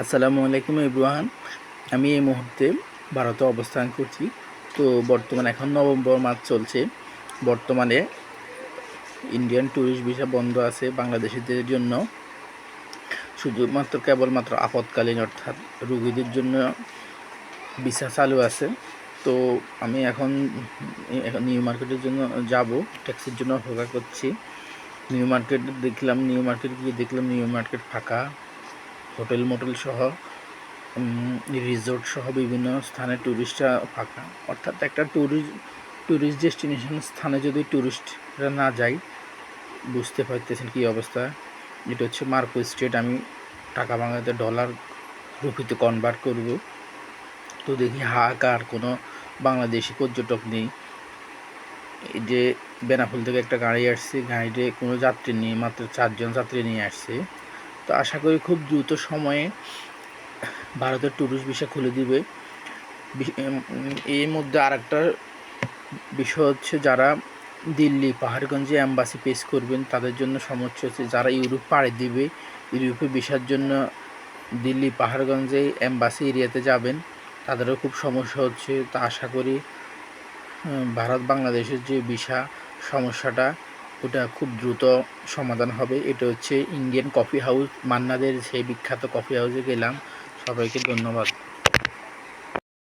আসসালামু আলাইকুম ইব্রাহান আমি এই মুহূর্তে ভারতে অবস্থান করছি। তো বর্তমানে এখন নভেম্বর মাস চলছে। বর্তমানে ইন্ডিয়ান ট্যুরিস্ট ভিসা বন্ধ আছে বাংলাদেশিদের জন্য। শুধুমাত্র কেবলমাত্র আপৎকালীন অর্থাৎ রুগীদের জন্য ভিসা চালু আছে। তো আমি এখন নিউ মার্কেটের জন্য যাব, ট্যাক্সির জন্য অপেক্ষা করছি। নিউ মার্কেট দেখলাম, নিউ মার্কেট গিয়ে দেখলাম নিউ মার্কেট ফাঁকা। হোটেল মোটেল সহ রিসোর্ট সহ বিভিন্ন স্থানে ট্যুরিস্টরা ফাঁকা অর্থাৎ একটা ট্যুরিস্ট ট্যুরিস্ট ডেস্টিনেশন স্থানে যদি ট্যুরিস্টরা না যায়, বুঝতে পারতেছেন কী অবস্থা? এটা হচ্ছে মার্কো স্ট্রিট আমি টাকা বাংলাতে ডলার রুপিতে কনভার্ট করব। তো দেখি হাহাকার কোনো বাংলাদেশি পর্যটক নেই। এই যে বেনাফুল থেকে একটা গাড়ি আসছে, গাড়িতে কোনো যাত্রী নেই, মাত্র চারজন যাত্রী নিয়ে আসছে। তো আশা করি খুব দ্রুত সময়ে ভারতের ট্যুরিস্ট ভিসা খুলে দিবে। এর মধ্যে আর একটা বিষয় হচ্ছে যারা দিল্লি, পাহাড়গঞ্জে অ্যাম্বাসি পেস করবেন, তাদের জন্য সমস্যা হচ্ছে যারা ইউরোপ পাড়ি দিবে, ইউরোপে ভিসার জন্য দিল্লি, পাহাড়গঞ্জে অ্যাম্বাসি এরিয়াতে যাবেন, তাদেরও খুব সমস্যা হচ্ছে। তা আশা করি ভারত বাংলাদেশের যে ভিসা সমস্যাটা ওটা খুব দ্রুত সমাধান হবে। এটা হচ্ছে ইন্ডিয়ান কফি হাউস মান্নাদের সেই বিখ্যাত কফি হাউসে গেলাম। সবাইকে ধন্যবাদ।